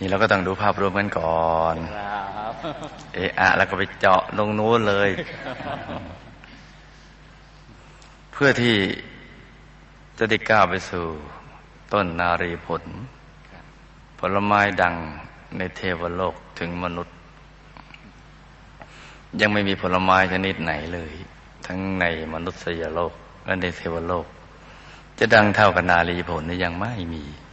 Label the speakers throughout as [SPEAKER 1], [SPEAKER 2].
[SPEAKER 1] นี่เราก็ต้องดูภาพรวมกันก่อน
[SPEAKER 2] ครับ
[SPEAKER 1] เอะอะแล้วก็ไปเจาะลงนู้นเลย เพื่อที่จะได้ก้าวไปสู่ ต้นนารีผล ผลไม้ดังในเทวโลกถึงมนุษย์ ยังไม่มีผลไม้ชนิดไหนเลย ทั้งในมนุษยโลกและในเทวโลก จะดังเท่ากับนารีผลนี่ยังไม่มี
[SPEAKER 2] ครับ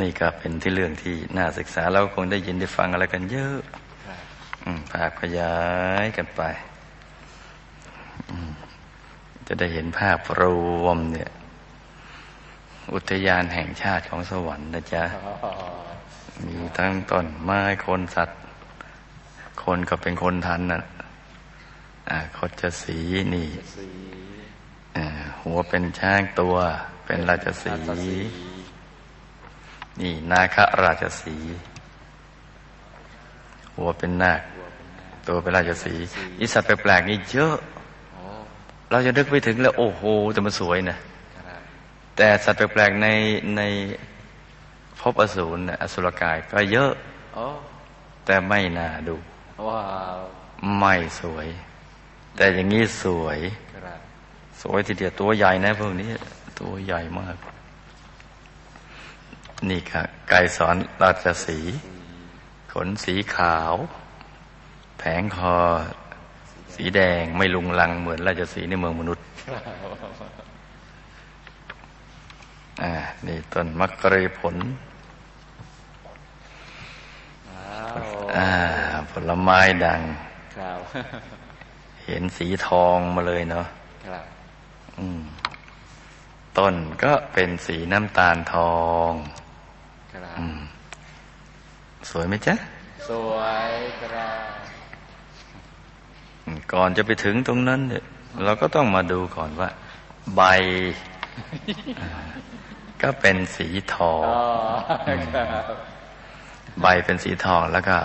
[SPEAKER 1] นี่ก็เป็นที่เรื่องที่น่าศึกษาเราคงได้ยินได้ฟังอะไรกันเยอะ
[SPEAKER 2] ครับ
[SPEAKER 1] อืมภาพขยายกันไปอืมจะได้เห็นภาพรวมเนี่ย อุทยานแห่งชาติของสวรรค์นะจ๊ะ
[SPEAKER 2] อ๋อ
[SPEAKER 1] มีทั้งต้นไม้คนสัตว์ คนก็เป็นคนทันน่ะอ่าคดจะสีนี่
[SPEAKER 2] สี
[SPEAKER 1] อ่าหัวเป็นช้างตัว เป็นราชสี
[SPEAKER 2] ราชสี
[SPEAKER 1] นี่นาคราชสีห์หัวเป็นนาค ตัวเป็นราชสีห์นิสัตว์แปลกๆนี่เยอะ
[SPEAKER 2] โอ้
[SPEAKER 1] เราจะนึกไปถึงแล้ว โอ้โหแต่มันสวยนะ
[SPEAKER 2] ครับ
[SPEAKER 1] แต่สัตว์แปลกๆในในภพอสูรน่ะอสุรกายก็เยอะ
[SPEAKER 2] โอ้
[SPEAKER 1] แต่ไม่น่าดู
[SPEAKER 2] ว้าว
[SPEAKER 1] ไม่สวย แต่อย่างนี้สวย
[SPEAKER 2] ครับ
[SPEAKER 1] สวยทีเดียวตัวใหญ่นะพวกนี้ ตัวใหญ่มาก นี่ค่ะไก่สอนราชสีห์ขนสีขาว แผงคอ สีแดงไม่ลุงลังเหมือนราชสีห์ในเมืองมนุษย์อ่านี่ต้นมักกะเรผล
[SPEAKER 2] ว้าว
[SPEAKER 1] อ่าผลไม้ดัง
[SPEAKER 2] ครับ
[SPEAKER 1] เห็นสีทองมาเลยเนาะ
[SPEAKER 2] ครับ
[SPEAKER 1] อืมต้นก็เป็นสีน้ำตาลทอง
[SPEAKER 2] ครับ
[SPEAKER 1] อืมสวยไหมจ๊ะ
[SPEAKER 2] สวยครับ
[SPEAKER 1] อืมก่อนจะไปถึงตรงนั้นเนี่ยเราก็ต้องมาดูก่อนว่า ใบอ่าก็เป็นสีทอง
[SPEAKER 2] อ๋อครับ
[SPEAKER 1] ใบเป็นสีทองแล้วก็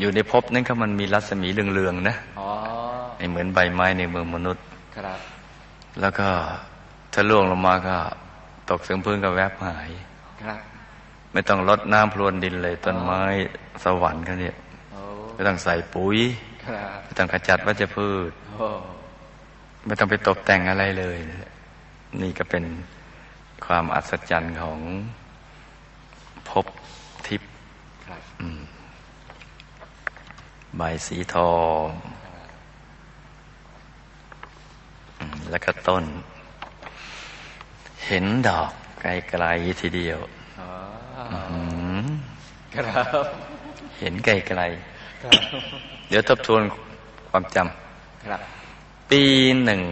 [SPEAKER 1] อยู่ในภพนั้นก็มันมีรัศมีเรืองๆนะ
[SPEAKER 2] อ๋อ
[SPEAKER 1] ไม่เหมือนใบไม้ในเมืองมนุษย์
[SPEAKER 2] ครับ
[SPEAKER 1] แล้วก็ถ้าล่วงลงมาก็ ตกถึงพื้นก็แวบหาย
[SPEAKER 2] ครับ
[SPEAKER 1] ไม่ต้องรดน้ำพรวนดินเลย ต้นไม้สวรรค์เขาเนี่ย
[SPEAKER 2] โอ้
[SPEAKER 1] ไม่ต้องใส่ปุ๋ย
[SPEAKER 2] ครับ
[SPEAKER 1] ไม่ต้องขจัดวัชพืช
[SPEAKER 2] โอ้
[SPEAKER 1] ไม่ต้องไปตกแต่งอะไรเลย นี่ก็เป็นความอัศจรรย์ของภพทิพย์
[SPEAKER 2] ครับ
[SPEAKER 1] อืมใบสีทองอืมแล้วก็ต้น เห็นดอกไกลๆทีเดียว
[SPEAKER 2] อ๋อ
[SPEAKER 1] อืม
[SPEAKER 2] ครับ
[SPEAKER 1] เห็นไกล
[SPEAKER 2] ครับ
[SPEAKER 1] ๆเดี๋ยวทบทวนความจ
[SPEAKER 2] ครับำ
[SPEAKER 1] ปีหนึ่ง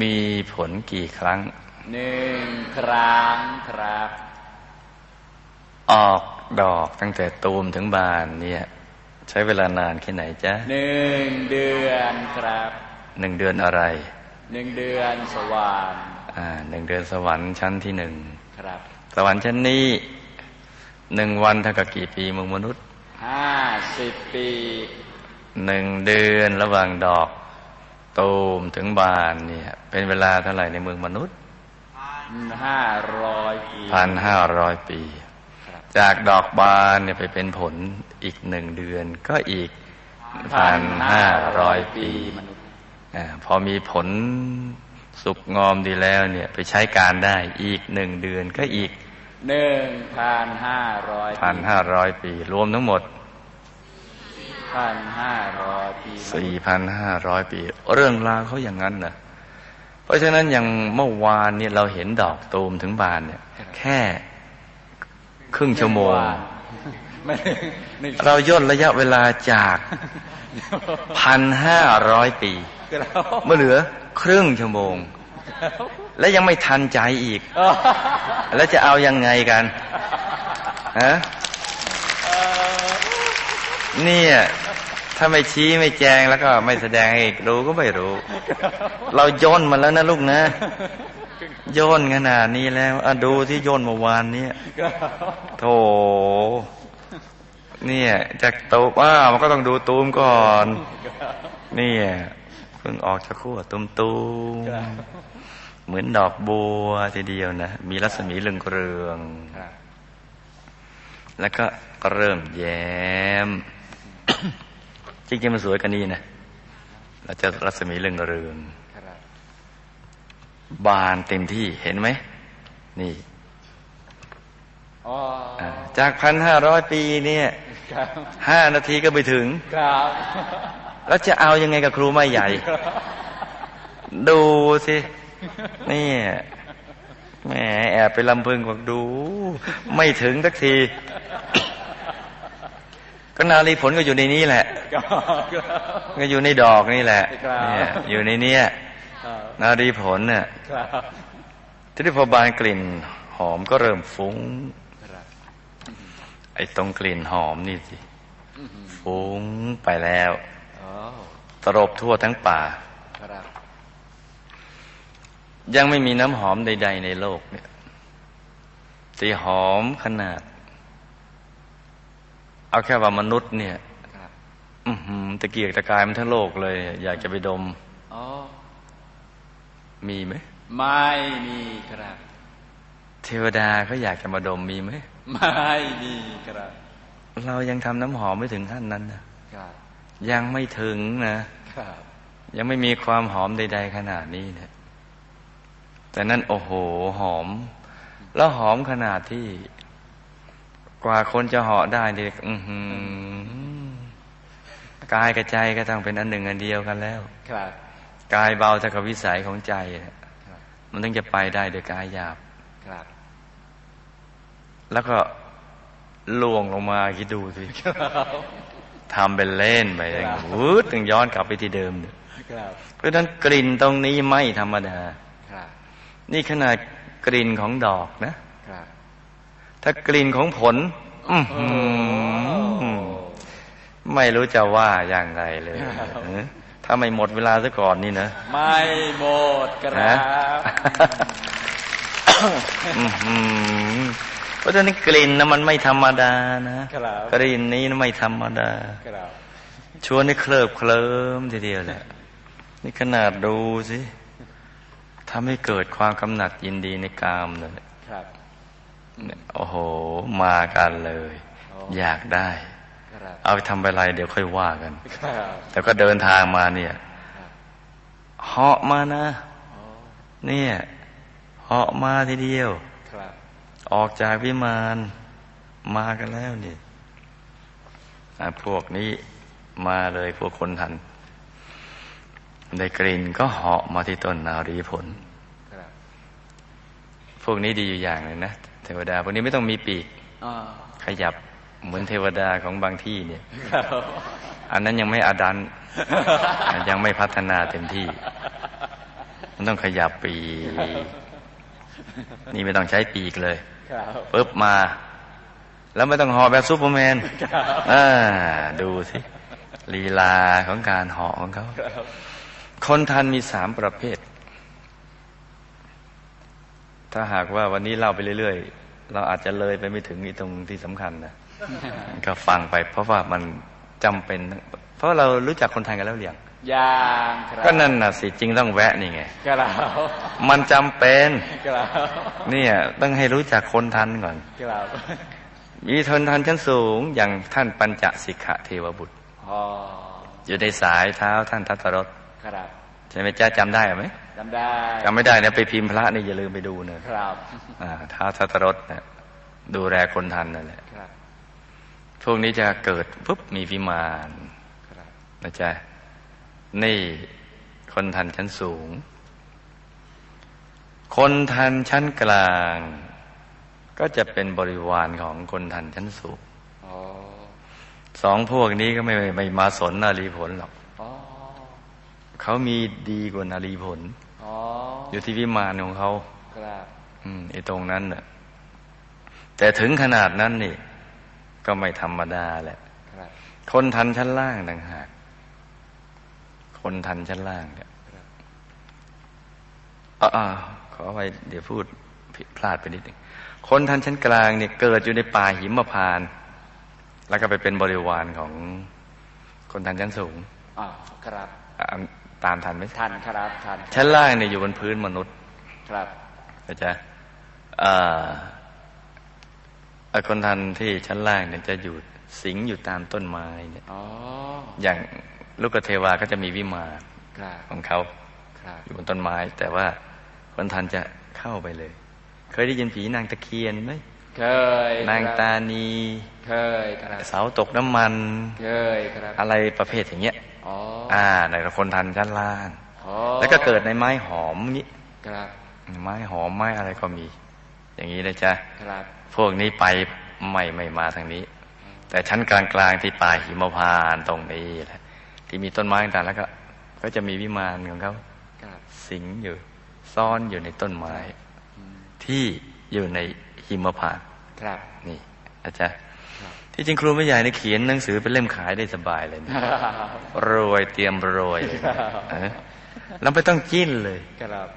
[SPEAKER 1] มีผลกี่ครั้ง
[SPEAKER 2] หนึ่งครั้งครับ
[SPEAKER 1] ออกดอกตั้งแต่ตูมถึงบานเนี่ย ใช้เวลานานแค่ไหนจ๊ะ
[SPEAKER 2] หนึ่งเดือนครับ
[SPEAKER 1] หนึ่งเดือนอะไร
[SPEAKER 2] หนึ่งเดือนสว่าง
[SPEAKER 1] อ่าหนึ่งเดือนสวรรค์ชั้นที่หนึ่ง
[SPEAKER 2] ครับ
[SPEAKER 1] ส วรรค์ชั้นนี้หนึ่งวันเท่ากับกี่ปีเมืองมนุษย์
[SPEAKER 2] ห้าสิบปี
[SPEAKER 1] หนึ่งเดือนระหว่างดอกตูมถึงบานเนี่ย เป็นเวลาเท่าไหร่ในเมืองมนุษย์
[SPEAKER 2] ห้าร้อยปี
[SPEAKER 1] พันห้าร้อยปี
[SPEAKER 2] ครับ
[SPEAKER 1] จากดอกบานเนี่ยไปเป็นผลอีกหนึ่งเดือนก็อีกพันห้าร้อยปี
[SPEAKER 2] มนุษย์
[SPEAKER 1] อาพอมีผล สุกงอมดีแล้วเนี่ย ไปใช้การได้อีกหนึ่งเดือนก็อีก
[SPEAKER 2] หนึ่งพันห้าร้อย
[SPEAKER 1] พันห้าร้อยปี รวมทั้งหมด
[SPEAKER 2] พันห้าร้อยปี
[SPEAKER 1] สี่พันห้าร้อยปี เรื่องราวเขาอย่างนั้นนะเพราะฉะนั้นอย่างเมื่อวานเนี่ยเราเห็นดอกตูมถึงบานเนี่ย แค่ครึ่งชั่วโมง
[SPEAKER 2] ไม่หนึ่ง
[SPEAKER 1] เราย่นระยะเวลาจากพันห้าร้อยปี
[SPEAKER 2] ครับ
[SPEAKER 1] เมื่อเหลือครึ่งชั่วโมง และยังไม่ทันใจอีก
[SPEAKER 2] อ๋อ
[SPEAKER 1] แล้วจะเอายังไงกันฮะ
[SPEAKER 2] เอ่อ
[SPEAKER 1] เนี่ยถ้าไม่ชี้ไม่แจงแล้วก็ไม่แสดงให้รู้ก็ไม่รู้ เราย่นมาแล้วนะลูกนะย่นขนาดนี้แล้วอะดูที่ย่นเมื่อวานเนี่ย
[SPEAKER 2] ครับ
[SPEAKER 1] โถเนี่ยจากตูมอ้ามันก็ต้องดูตูมก่อน เนี่ย เพิ่งออกจากขั้วตูมตูมเหมือนดอกบัวทีเดียวนะ มีรัศมีเรืองเรืองๆ
[SPEAKER 2] ครับ
[SPEAKER 1] แล้วก็เริ่มแย้ม จริงๆมันสวยกันนี้นะเราจะรัศมีเรืองเรือง
[SPEAKER 2] ครับ
[SPEAKER 1] ๆบานเต็มที่เห็นไหม นี่
[SPEAKER 2] อ๋อ
[SPEAKER 1] อ่าจากพันห้าร้อยปีเนี่ย
[SPEAKER 2] ครับ
[SPEAKER 1] ห้านาทีก็ไปถึง
[SPEAKER 2] ครับ
[SPEAKER 1] แล้วจะเอายังไงกับครูไม่ใหญ่ ดูสิ นี่แหมแอบไปลำพึงบอกดู ไม่ถึงสักที ก็นาลีผลก็อยู่ในนี้แหละ
[SPEAKER 2] ครับ
[SPEAKER 1] ก็อยู่ในดอกนี่แหละ
[SPEAKER 2] ครับ
[SPEAKER 1] เนี่ยอยู่ในเนี้ย
[SPEAKER 2] ครับ
[SPEAKER 1] นารีผลเนี่ย
[SPEAKER 2] ครับ
[SPEAKER 1] ทีนี้พอบานกลิ่นหอมก็เริ่มฟุ้ง
[SPEAKER 2] ครับ
[SPEAKER 1] ไอ้ตรงกลิ่นหอมนี่สิ
[SPEAKER 2] อื้อหือ
[SPEAKER 1] ฟุ้งไปแล้ว
[SPEAKER 2] อ๋อ
[SPEAKER 1] ตรบทั่วทั้งป่า
[SPEAKER 2] ครับ
[SPEAKER 1] ยังไม่มีน้ำหอมใด ๆ ในโลกเนี่ยที่หอมขนาด เอาแค่ว่ามนุษย์เนี่ย
[SPEAKER 2] ครับ
[SPEAKER 1] อือหือตะเกียกตะกายมันทั้งโลกเลย อยากจะไปดม
[SPEAKER 2] อ๋อ
[SPEAKER 1] มีไหม
[SPEAKER 2] ไม่มีครับ
[SPEAKER 1] เทวดาเขาอยากจะมาดมมีไหม
[SPEAKER 2] ไม่มีครับ
[SPEAKER 1] เรายังทำน้ำหอมไม่ถึงขั้นนั้นนะครับ ยังไม่ถึงนะ
[SPEAKER 2] ครับ
[SPEAKER 1] ยังไม่มีความหอมใด ๆ ขนาดนี้เนี่ยแต่นั่นโอ้โหหอม แล้วหอมขนาดที่ กว่าคนจะเหาะได้เนี่ยอือหือกายกับใจก็ต้องเป็นอันหนึ่งอันเดียวกันแล้ว
[SPEAKER 2] ครับ
[SPEAKER 1] กายเบาเท่ากับวิสัยของใจอะ
[SPEAKER 2] ครับ
[SPEAKER 1] มันถึงจะไปได้โดยกายหยาบ
[SPEAKER 2] ครับ
[SPEAKER 1] แล้วก็ล่วงลงมาคิดดูสิ
[SPEAKER 2] ครับ
[SPEAKER 1] ทำเป็นเล่นไป
[SPEAKER 2] ครับ
[SPEAKER 1] วืดถึงย้อนกลับไปที่เดิมเนี่ย
[SPEAKER 2] ครับ
[SPEAKER 1] เพราะฉะนั้นกลิ่นตรงนี้ไม่ธรรมดา
[SPEAKER 2] ครับ
[SPEAKER 1] นี่ขนาดกลิ่นของดอกนะ
[SPEAKER 2] ครับ
[SPEAKER 1] ถ้ากลิ่นของผลอื้อหือ
[SPEAKER 2] โอ้
[SPEAKER 1] ไม่รู้จะว่าอย่างไรเลย
[SPEAKER 2] ครับ
[SPEAKER 1] เออถ้าไม่หมดเวลาซะก่อนนี่นะ
[SPEAKER 2] ไม่หมดค
[SPEAKER 1] นะ
[SPEAKER 2] รับ
[SPEAKER 1] อื้อหือ เพราะฉะนั้นกลิ่นนะมันไม่ธรรมดานะ
[SPEAKER 2] ครับ
[SPEAKER 1] กลิ่นนี้นะไม่ธรรมดา
[SPEAKER 2] ครับ
[SPEAKER 1] ชวนให้เคลิบเคลิ้มทีเดียวแหละนี่ขนาดดูสิทำให้เกิดความกำหนัดยินดีในกามเลย
[SPEAKER 2] ครับ
[SPEAKER 1] เนี่ยโอ้โห มากันเลย
[SPEAKER 2] โอ้
[SPEAKER 1] อยากได้
[SPEAKER 2] ครับ
[SPEAKER 1] เอาไปทำไปอะไรเดี๋ยวค่อยว่ากัน
[SPEAKER 2] ครับ
[SPEAKER 1] แต่ก็เดินทางมาเนี่ย
[SPEAKER 2] ครับ
[SPEAKER 1] เหาะมานะ
[SPEAKER 2] โอ้
[SPEAKER 1] เนี่ยเหาะมาทีเดียว
[SPEAKER 2] ครับ
[SPEAKER 1] ออกจากวิมานมากันแล้วนี่พวกนี้มาเลยพวกคนทัน ได้กลิ่นก็เหาะมาที่ต้นนารีผล พวกนี้ดีอยู่อย่างหนึ่งนะเทวดา พวกนี้ไม่ต้องมีปีกขยับเหมือนเทวดาของบางที่เนี่ย อันนั้นยังไม่อดัน ยังไม่พัฒนาเต็มที่ มันต้องขยับปีกนี่ไม่ต้องใช้ปีกเลย ปุ๊บมา แล้วไม่ต้องห่อแบบซูเปอร์แมน
[SPEAKER 2] ครับ
[SPEAKER 1] อ่าดูสิลีลาของการห่อของเขา
[SPEAKER 2] ครับ
[SPEAKER 1] คนทันมีสามประเภท ถ้าหากว่าวันนี้เล่าไปเรื่อยๆ เราอาจจะเลยไปไม่ถึงอีตรงที่สำคัญนะก็ฟังไปเพราะว่ามันจำเป็น เพราะเรารู้จักคนไทยกันแล้วหรือยัง
[SPEAKER 2] ยางครับ
[SPEAKER 1] ก็นั่นน่ะสิจริงต้องแวะนี่ไง
[SPEAKER 2] ครับ
[SPEAKER 1] มันจำเป็น
[SPEAKER 2] ครับ
[SPEAKER 1] เนี่ยต้องให้รู้จักคนทันก่อน
[SPEAKER 2] ครับ
[SPEAKER 1] มีทนทันชั้นสูงอย่างท่านปัญจสิกขเทวบุตร
[SPEAKER 2] อ๋อ
[SPEAKER 1] อยู่ในสายเท้าท่านทัตตรส
[SPEAKER 2] ครับ
[SPEAKER 1] ใช่ไหมจ้าจำได้ไหม
[SPEAKER 2] จำได้
[SPEAKER 1] จำไม่ได้เนี่ยไปพิมพ์พระนี่อย่าลืมไปดูเนอะ
[SPEAKER 2] ครับ
[SPEAKER 1] อ่าเท้าทัตตรสเนี่ยดูแลคนทันนั่นแหละ
[SPEAKER 2] ครับ
[SPEAKER 1] พวกนี้จะเกิดปุ๊บมีวิมาน
[SPEAKER 2] ครับ
[SPEAKER 1] นะจ๊ะ นี่คนทันชั้นสูง คนทันชั้นกลาง ก็จะเป็นบริวารของคนทันชั้นสูง
[SPEAKER 2] อ๋อ
[SPEAKER 1] สองพวกนี้ก็ไม่ไม่มาสนนารีผลหรอก
[SPEAKER 2] อ๋อ
[SPEAKER 1] เขามีดีกว่านารีผล
[SPEAKER 2] อ๋อ
[SPEAKER 1] อยู่ที่วิมานของเขา
[SPEAKER 2] ครับ
[SPEAKER 1] อืมไอ้ตรงนั้นน่ะ แต่ถึงขนาดนั้นนี่ ก็ไม่ธรรมดาแหละ
[SPEAKER 2] ครับ
[SPEAKER 1] คนทันชั้นล่างต่างหาก คนทันชั้นล่างเนี่ยอ่าขอไปเดี๋ยวพูดผิดพลาดไปนิดหนึ่งคนทันชั้นกลางเนี่ยเกิดอยู่ในป่าหิมพานต์แล้วก็ไปเป็นบริวารของคนทันชั้นสูง
[SPEAKER 2] อ๋อครับ
[SPEAKER 1] อะตามทันไหม
[SPEAKER 2] ทันครับทัน
[SPEAKER 1] ชั้นล่างเนี่ยอยู่บนพื้นมนุษย์
[SPEAKER 2] คครับ
[SPEAKER 1] นะจ๊ะอ่าไอ้คนทันที่ชั้นล่างเนี่ยจะอยู่สิงอยู่ตามต้นไม้เนี่ย
[SPEAKER 2] อ๋อ
[SPEAKER 1] อย่าง ลูกเทวาก็จะมีวิมาน
[SPEAKER 2] ครับ
[SPEAKER 1] ของเขา
[SPEAKER 2] ครับ
[SPEAKER 1] อยู่บนต้นไม้ แต่ว่าคนทันจะเข้าไปเลย เคยได้ยินผีนางตะเคียนไหม
[SPEAKER 2] เคย
[SPEAKER 1] นางตานี
[SPEAKER 2] เคยครับ
[SPEAKER 1] เสาตกน้ำมัน
[SPEAKER 2] เคยครับ
[SPEAKER 1] อะไรประเภทอย่างเงี้ย
[SPEAKER 2] อ๋อ
[SPEAKER 1] อ่าในคนทันชั้นล่าง
[SPEAKER 2] อ๋อ
[SPEAKER 1] แล้วก็เกิดในไม้หอมงี้
[SPEAKER 2] ครับ
[SPEAKER 1] ไม้หอมไม้อะไรก็มี อย่างนี้นะจ๊ะ
[SPEAKER 2] ครับ
[SPEAKER 1] พวกนี้ไปไม่ไม่มาทางนี้ แต่ชั้นกลางๆที่ป่าหิมพานต์ตรงนี้แหละ ที่มีต้นไม้ต่างๆแล้วก็ ก็จะมีวิมานของเขา
[SPEAKER 2] ครับ
[SPEAKER 1] สิงอยู่ ซ่อนอยู่ในต้นไม้
[SPEAKER 2] อืม
[SPEAKER 1] ที่อยู่ในหิมพานต์
[SPEAKER 2] ครับ
[SPEAKER 1] นี่อาจารย์
[SPEAKER 2] ครับ
[SPEAKER 1] ที่จริงครูไม่ใหญ่ในเขียนหนังสือเป็นเล่มขายได้สบายเลยนะรวยเตรียมรวยเลยนะเออเราไม่ต้องจิ้นเลย
[SPEAKER 2] ครับ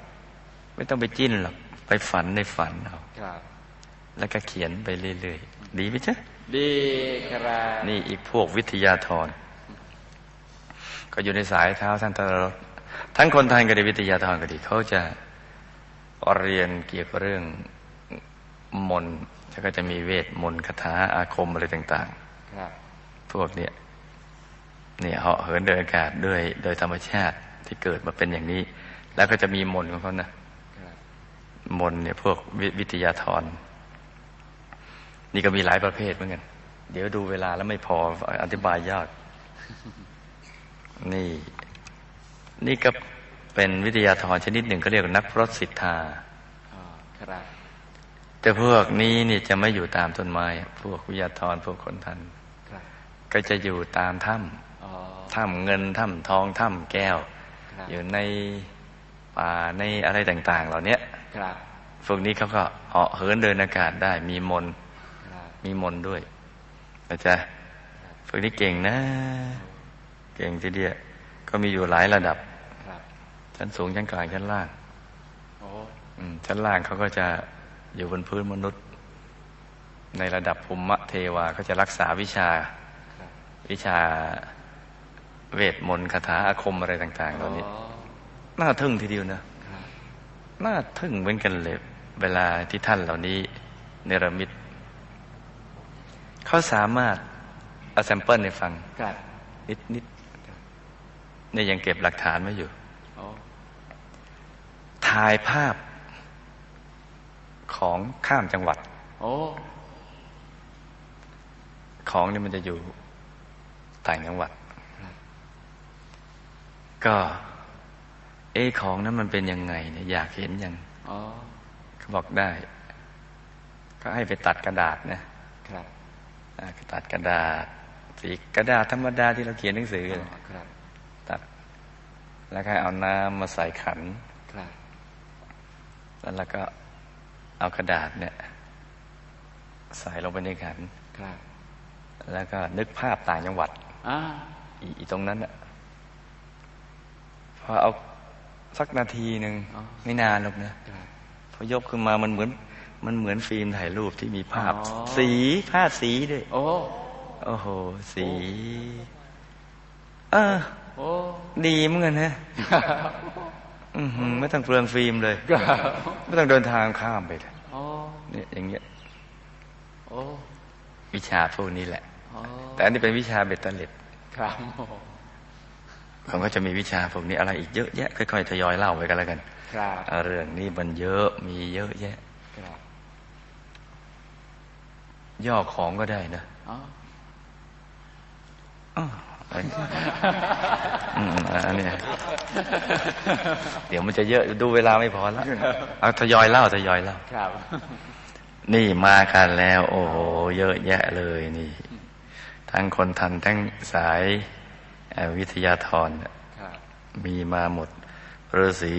[SPEAKER 1] ไม่ต้องไปจิ้นหรอกไปฝันในฝันเอา
[SPEAKER 2] ครับ
[SPEAKER 1] แล้วก็เขียนไปเรื่อยๆ ดีไหมจ๊ะ
[SPEAKER 2] ดีครับ
[SPEAKER 1] นี่อีกพวกวิทยาธร ก็อยู่ในสายเท้าท่านตลอดทั้งคนไทยก็ดีวิทยาธรก็ดีเขาจะเรียนเกี่ยวกับเรื่องมนต์แล้วก็จะมีเวทมนต์คาถาอาคมอะไรต่าง
[SPEAKER 2] ครับ
[SPEAKER 1] ๆพวกเนี้ยเนี่ยเหาะเหินเดินอากาศด้วยโดยธรรมชาติที่เกิดมาเป็นอย่างนี้ แล้วก็จะมีมนต์ของเขานะครับมนต์เนี่ยพวกวิวิทยาธรนี่ก็มีหลายประเภทเหมือนกัน เดี๋ยวดูเวลาแล้วไม่พออธิบายยาก นี่ นี่ก็เป็นวิทยาธรชนิดหนึ่งก็เรียกว่านักพรตสิทธา
[SPEAKER 2] อ๋อครับ
[SPEAKER 1] แต่พวกนี้นี่จะไม่อยู่ตามต้นไม้ พวกวิทยาธรพวกคนทัน
[SPEAKER 2] ครับ
[SPEAKER 1] ก็จะอยู่ตามถ้
[SPEAKER 2] อ๋อำ
[SPEAKER 1] ถ้ำเงินถ้ำทองถ้ำแก้ว
[SPEAKER 2] ครับ
[SPEAKER 1] อยู่ในป่าในอะไรต่าง ๆ เหล่านี้
[SPEAKER 2] ครับ
[SPEAKER 1] พวกนี้เขาก็เหาะเหินเดินอากาศได้ มีมนต์
[SPEAKER 2] ครับ
[SPEAKER 1] มีมนต์ด้วยนะจ๊ะพวกนี้เก่งนะ เก่งทีเดียวก็มีอยู่หลายระดับ
[SPEAKER 2] ครับ
[SPEAKER 1] ชั้นสูงชั้นกลางชั้นล่าง
[SPEAKER 2] โอ้
[SPEAKER 1] อืมชั้นล่างเขาก็จะอยู่บนพื้นมนุษย์ ในระดับภูมิเทวาก็จะรักษาวิชา
[SPEAKER 2] ครับ
[SPEAKER 1] วิชาเวทมนต์คาถาอาคมอะไรต่างๆเหล่านี้
[SPEAKER 2] อ๋อ
[SPEAKER 1] น่าทึ่งทีเดียวนะครับน่าทึ่งเหมือนกันเลยเวลาที่ท่านเหล่านี้ เนรมิตเขาสามารถเอาแซมเปิลให้ฟัง
[SPEAKER 2] ครับ
[SPEAKER 1] นิดนิดเนี่ยยังเก็บหลักฐานไว้อยู่
[SPEAKER 2] โอ้
[SPEAKER 1] ถ่ายภาพของข้ามจังหวัด
[SPEAKER 2] โอ้
[SPEAKER 1] ของนี่มันจะอยู่ต่างจังหวัด
[SPEAKER 2] ครับ
[SPEAKER 1] ก็เอะของนั้นมันเป็นยังไงเนี่ยอยากเห็นยัง
[SPEAKER 2] อ๋อ
[SPEAKER 1] เขาบอกได้ ก็ให้ไปตัดกระดาษนะครับอ่าตัดกระดาษสีกระดาษธรรมดาที่เราเขียนหนังสือ
[SPEAKER 2] อ๋
[SPEAKER 1] เลย
[SPEAKER 2] อครับ
[SPEAKER 1] ตัด แล้วก็เอาน้ำมาใส่ขัน
[SPEAKER 2] ครับ
[SPEAKER 1] แล้วเราก็เอากระดาษเนี่ย ใส่ลงไปในขัน
[SPEAKER 2] ครับ
[SPEAKER 1] แล้วก็นึกภาพต่างจังหวัด
[SPEAKER 2] อ่า
[SPEAKER 1] อีอีตรงนั้นอะพอเอาสักนาทีหนึ่งไม่นานหรอกนะครับพอยกขึ้นมามันเหมือน มันเหมือนฟิล์มถ่ายรูปที่มีภาพ
[SPEAKER 2] อ๋อ
[SPEAKER 1] สีภาพสีด้วย
[SPEAKER 2] โอ้
[SPEAKER 1] โอ้โหสี เออ
[SPEAKER 2] โอ้
[SPEAKER 1] ดีเหมือนกันนะอือหือไม่ต้องเปลืองฟิล์มเลย
[SPEAKER 2] ครับ
[SPEAKER 1] ไม่ต้องเดินทางข้ามไปเลย
[SPEAKER 2] โอ้
[SPEAKER 1] เนี่ยอย่างเงี้ย
[SPEAKER 2] โอ้
[SPEAKER 1] วิชาพวกนี้แหละ
[SPEAKER 2] โอ้
[SPEAKER 1] แต่อันนี้เป็นวิชาเบ็ดเตล็ด
[SPEAKER 2] ครับโอ้
[SPEAKER 1] ผมก็จะมีวิชาพวกนี้อะไรอีกเยอะแยะค่อยๆทยอยเล่าไปกันแล้วกัน
[SPEAKER 2] ครับ
[SPEAKER 1] อ่าเรื่องนี้มันเยอะมีเยอะแยะ
[SPEAKER 2] ครับ
[SPEAKER 1] ย่อของก็ได้นะ
[SPEAKER 2] อ๋อ
[SPEAKER 1] อ้ออันอืมอันเนี้ยเดี๋ยวมันจะเยอะดูเวลาไม่พอแล้วเอาทยอยเล่าทยอยเล่า
[SPEAKER 2] ครับ
[SPEAKER 1] นี่มากันแล้ว โอ้โหเยอะแยะเลยนี่ ทั้งคนทันทั้งสายเอ่อวิทยาธรเนี่ย
[SPEAKER 2] ครับ
[SPEAKER 1] มีมาหมดฤาษี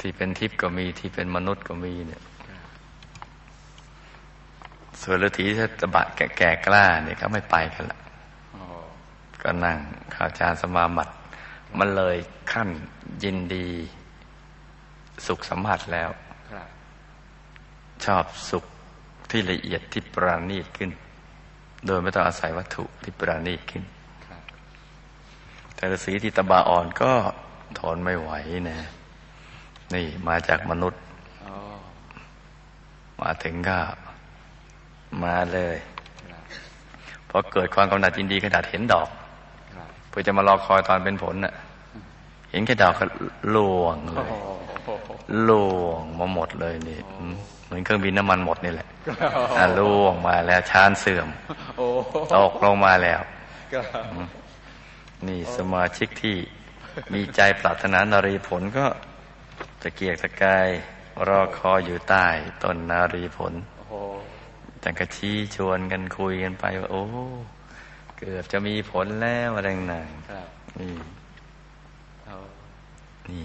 [SPEAKER 1] ที่เป็นทิพย์ก็มีที่เป็นมนุษย์ก็มีเนี่ยส่วนฤาษีที่ตบะแก่ๆกล้าเนี่ยเขาไม่ไปกันละ
[SPEAKER 2] โอ้
[SPEAKER 1] ก็นั่งข้าวจานสมาบัติ มันเลยขั้นยินดี สุขสัมผัสแล้ว
[SPEAKER 2] ครับ
[SPEAKER 1] ชอบสุขที่ละเอียดที่ปราณีตขึ้น โดยไม่ต้องอาศัยวัตถุที่ปราณีตขึ้น
[SPEAKER 2] ครับ
[SPEAKER 1] แต่ฤาษีที่ตบะอ่อนก็ทนไม่ไหวนะ นี่มาจากมนุษย์
[SPEAKER 2] อ๋อ
[SPEAKER 1] มาถึงก็มาเลย
[SPEAKER 2] ครับ
[SPEAKER 1] พอเกิดความกำหนัดยินดีขนาดเห็นดอก
[SPEAKER 2] ครับ
[SPEAKER 1] เพื่อจะมารอคอยตอนเป็นผลน่ะ เห็นแค่ดอกก็ล่วงเล
[SPEAKER 2] โอ้
[SPEAKER 1] ย
[SPEAKER 2] โห
[SPEAKER 1] ล่วงมาหมดเลยนี่อืมเหมือนเครื่องบินน้ำมันหมดนี่แหละอะล่วงมาแล้วชานเสื่อม
[SPEAKER 2] โอ้
[SPEAKER 1] ตกลงมาแล้ว
[SPEAKER 2] ครับ
[SPEAKER 1] นี่สมาชิกที่มีใจปรารถนานรีผลก็ตะเกียกตะกายรอคอยอยู่ใต้ต้นนารีผล
[SPEAKER 2] โอ้โห
[SPEAKER 1] แต่ก็ชี้ชวนกันคุยกันไปว่าโอ้ เกือบจะมีผลแล้วอะไรต่าง
[SPEAKER 2] ครับ
[SPEAKER 1] ๆนี่
[SPEAKER 2] เอา
[SPEAKER 1] นี่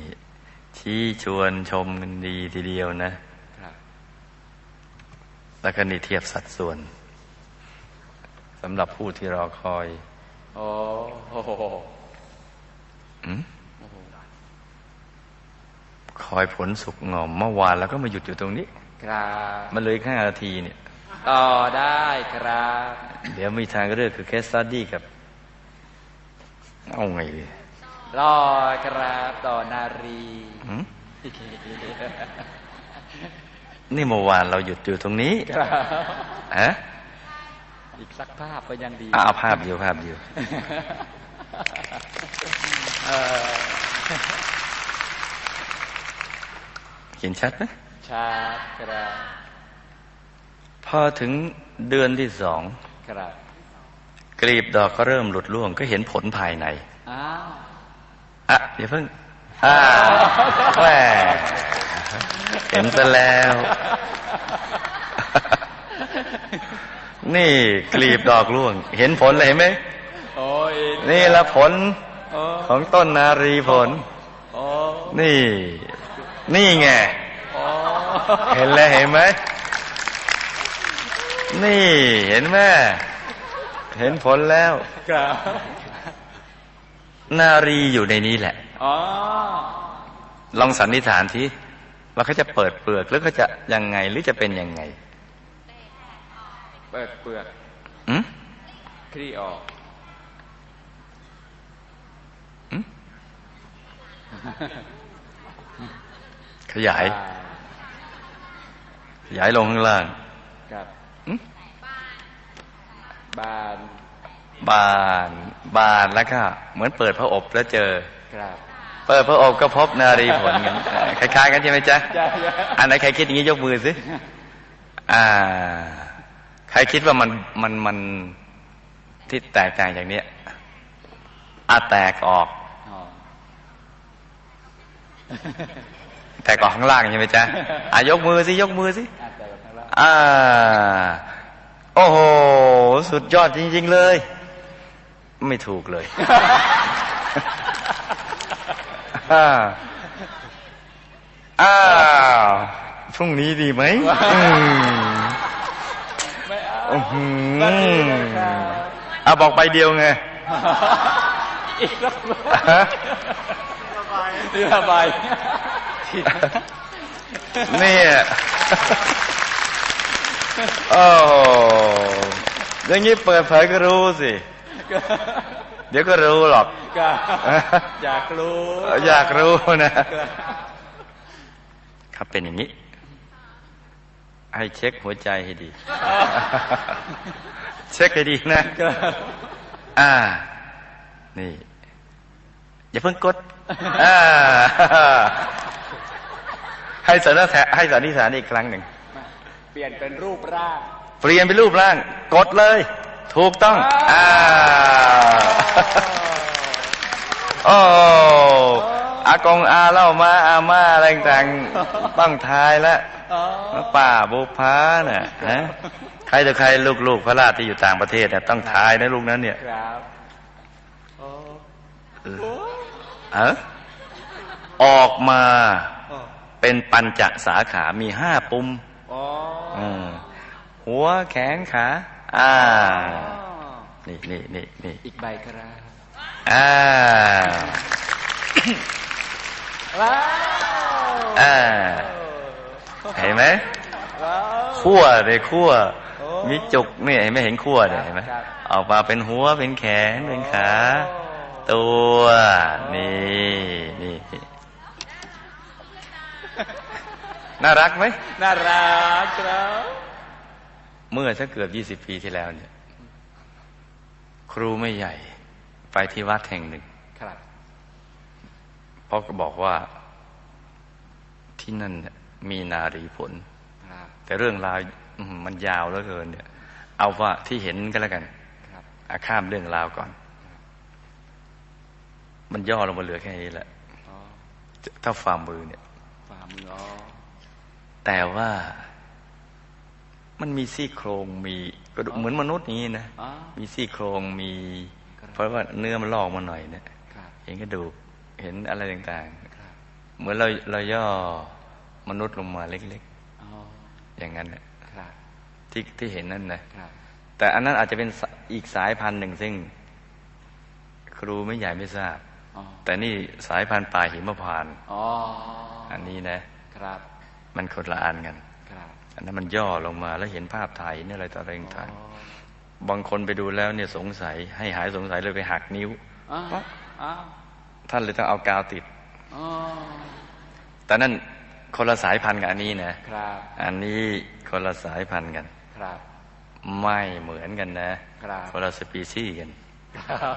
[SPEAKER 1] ชี้ชวนชมกันดีทีเดียวนะ
[SPEAKER 2] ครับ
[SPEAKER 1] แล้วก็นี่เทียบสัดส่วนสำหรับผู้ที่รอคอย
[SPEAKER 2] โอ้โห
[SPEAKER 1] อืมคอยผลสุกงอมเมื่อวานแล้วก็มาหยุดอยู่ตรงนี้
[SPEAKER 2] ครับ
[SPEAKER 1] มันเลยแค่นาทีเนี่ย
[SPEAKER 2] ต่อได้ครับ
[SPEAKER 1] เดี๋ยวมีทางเลือกคือแคสตัดดี้กับ เอาไงดี
[SPEAKER 2] รอครับต่อนารี
[SPEAKER 1] หืมนี่เมื่อวานเราหยุดอยู่ตรงนี้
[SPEAKER 2] ครับ
[SPEAKER 1] ฮะ
[SPEAKER 2] อีกสักภาพก็ยังดี
[SPEAKER 1] อะเอาภาพอยู่ภาพอยู่
[SPEAKER 2] เออ
[SPEAKER 1] เห็นชัดไหม
[SPEAKER 2] ชาร์จครับ
[SPEAKER 1] พอถึงเดือนที่สอง
[SPEAKER 2] ครับ
[SPEAKER 1] กลีบดอกก็เริ่มหลุดร่วงก็เห็นผลภายใน
[SPEAKER 2] อ้าว
[SPEAKER 1] อะอย่าเพิ่งอ่าแหมเห็นซะแล้ว นี่กลีบดอกร่วง เห็นผลเลยเห็นไหม
[SPEAKER 2] โอ้ย
[SPEAKER 1] นี่ละผล
[SPEAKER 2] โอ้
[SPEAKER 1] ของต้นนารีผล
[SPEAKER 2] โอ้
[SPEAKER 1] นี่ นี่ไง
[SPEAKER 2] โอ้
[SPEAKER 1] เห็นแล้วเห็นไหม นี่เห็นไหมเห็นผลแล้ว
[SPEAKER 2] ครับ
[SPEAKER 1] นารีอยู่ในนี้แหละ
[SPEAKER 2] อ๋อ
[SPEAKER 1] ลองสันนิษฐานทีว่าเขาจะเปิดเปลือกหรือเขาจะยังไงหรือจะเป็นยังไง
[SPEAKER 2] เปิดเปลือก
[SPEAKER 1] อืม
[SPEAKER 2] คลี่ออก
[SPEAKER 1] อืมขยาย ขยายลงข้างล่าง
[SPEAKER 2] ครับ
[SPEAKER 1] อืม
[SPEAKER 2] บาน
[SPEAKER 1] บาน บานแล้วก็ เหมือนเปิดพระอบแล้วเจอ
[SPEAKER 2] ครับ
[SPEAKER 1] เปิดพระอบก็พบนารีผลกันเออคล้ายๆกันใช่ไหมจ๊ะ
[SPEAKER 2] ใช่
[SPEAKER 1] อันไหนใครคิดอย่างนี้ยกมือสิอ่า ใครคิดว่ามันมันมันที่แตกต่างจากเนี้ยอะแตกออก
[SPEAKER 2] อ๋อ
[SPEAKER 1] แตกออกข้างล่างใช่ไหมจ๊ะอะยกมือสิยกมือสิ
[SPEAKER 2] อะแต่ข้างล่าง
[SPEAKER 1] อ่าโอ้โห สุดยอดจริง ๆ เลย ไม่ถูกเลยอ่าอ้าวพรุ่งนี้ดีไหมอืม
[SPEAKER 2] ไม่เอา
[SPEAKER 1] อื้อหือ
[SPEAKER 2] มันดีนะครับ
[SPEAKER 1] อะบอกไปเดียวไง
[SPEAKER 2] อีกรอบ
[SPEAKER 1] ฮะ
[SPEAKER 2] นี่ระบาย
[SPEAKER 1] เนี่ยโอ้โห อย่างนี้เปิดเผยก็รู้สิ เดี๋ยวก็รู้หรอก
[SPEAKER 2] ก็อยากรู้
[SPEAKER 1] อยากรู้นะ
[SPEAKER 2] ก็
[SPEAKER 1] ครับเป็นอย่างนี้ ให้เช็คหัวใจให้ดี เช็คให้ดีนะ
[SPEAKER 2] ก็
[SPEAKER 1] อ่า นี่ อย่าเพิ่งกดอ่าให้สันนิษฐานให้สันนิษฐานอีกครั้งหนึ่ง
[SPEAKER 2] เปลี่ยนเป็นรูปร่าง
[SPEAKER 1] เปลี่ยนเป็นรูปร่าง กดเลย ถูกต้องอ่าโอ้อากงอาเล่ามาอาม่าอะไรต่างๆต้องทายแล้ว
[SPEAKER 2] อ๋อ
[SPEAKER 1] ป่าบุพาน่ะฮะใครต่อใครลูกๆพระราชที่อยู่ต่างประเทศน่ะต้องทายนะลูกนั้นเนี่ย
[SPEAKER 2] ครับโอ้
[SPEAKER 1] เออเออออกมา
[SPEAKER 2] โอ้
[SPEAKER 1] เป็นปัญจสาขา มีห้าปุ่ม
[SPEAKER 2] อ๋อ
[SPEAKER 1] อืม หัวแขนขา อ่า
[SPEAKER 2] อ๋อ
[SPEAKER 1] นี่นี่นี่นี่
[SPEAKER 2] อีกใบครับ
[SPEAKER 1] อ่า
[SPEAKER 2] ว้าว
[SPEAKER 1] อ่าเห็นไหม
[SPEAKER 2] ว้าว
[SPEAKER 1] ขั้วเลยขั้ว
[SPEAKER 2] โอ้
[SPEAKER 1] มีจุกเนี่ยเห็นไหมเห็นขั้วเนี่ยเห็นไหม
[SPEAKER 2] ครับ
[SPEAKER 1] ออกมาเป็นหัวเป็นแขนเป็นขา ตัวนี่นี่น่ารักไหม
[SPEAKER 2] น่ารักครับ
[SPEAKER 1] เมื่อสักเกือบยี่สิบปีที่แล้วเนี่ย ครูไม่ใหญ่ ไปที่วัดแห่งหนึ่ง
[SPEAKER 2] ครับ
[SPEAKER 1] พ่อก็บอกว่าที่นั่นเนี่ยมีนารีผล
[SPEAKER 2] ครับ
[SPEAKER 1] แต่เรื่องราวอื้อหือมันยาวเหลือเกินเนี่ย เอาว่าที่เห็นก็แล้วกัน
[SPEAKER 2] ครับ
[SPEAKER 1] อาข้ามเรื่องราวก่อน มันย่อลงมาเหลือแค่นี้แหละ
[SPEAKER 2] อ๋อ
[SPEAKER 1] ถ้าฝ่ามือเนี่ย
[SPEAKER 2] ฝ่ามืออ๋อ
[SPEAKER 1] แต่ว่า มันมีซี่โครงมีกระดูกเหมือนมนุษย์อย่างนี้นะ
[SPEAKER 2] อ๋อ
[SPEAKER 1] มีซี่โครงมี
[SPEAKER 2] ครับ
[SPEAKER 1] เพราะว่าเนื้อมันลอกมาหน่อยเนี่ย
[SPEAKER 2] ครับ
[SPEAKER 1] เห็นกระดูกเห็นอะไรต่าง
[SPEAKER 2] ครับ
[SPEAKER 1] ๆเหมือนเราเราย่อมนุษย์ลงมาเล็ก
[SPEAKER 2] อ๋อ
[SPEAKER 1] ๆอย่างนั้นน่ะ
[SPEAKER 2] ครับ
[SPEAKER 1] ที่ที่เห็นนั่นนะ
[SPEAKER 2] ครับ
[SPEAKER 1] แต่อันนั้นอาจจะเป็นสอีกสายพันธุ์หนึ่งซึ่ง ครูไม่ใหญ่ไม่ทราบ
[SPEAKER 2] อ๋อ
[SPEAKER 1] แต่นี่สายพันธุ์ป่าหิมพานต์
[SPEAKER 2] อ๋อ
[SPEAKER 1] อันนี้นะ
[SPEAKER 2] ครับ
[SPEAKER 1] มันคนละอันกัน
[SPEAKER 2] ครับ
[SPEAKER 1] อันนั้นมันย่อลงมาแล้วเห็นภาพถ่ายนี่อะไรต่ออะไรต่าง
[SPEAKER 2] อ๋อ
[SPEAKER 1] ๆบางคนไปดูแล้วเนี่ยสงสัย ให้หายสงสัยเลยไปหักนิ้ว
[SPEAKER 2] อ้าวอ้าว
[SPEAKER 1] ท่านเลยต้องเอากาวติด
[SPEAKER 2] อ๋อ
[SPEAKER 1] แต่นั่นคนละสายพันธุ์กับอันนี้นะ
[SPEAKER 2] ครับ
[SPEAKER 1] อันนี้คนละสายพันธุ์กัน
[SPEAKER 2] ครับ
[SPEAKER 1] ไม่เหมือนกันนะ
[SPEAKER 2] ครับ
[SPEAKER 1] คนละสปีชีส์กัน
[SPEAKER 2] ครับ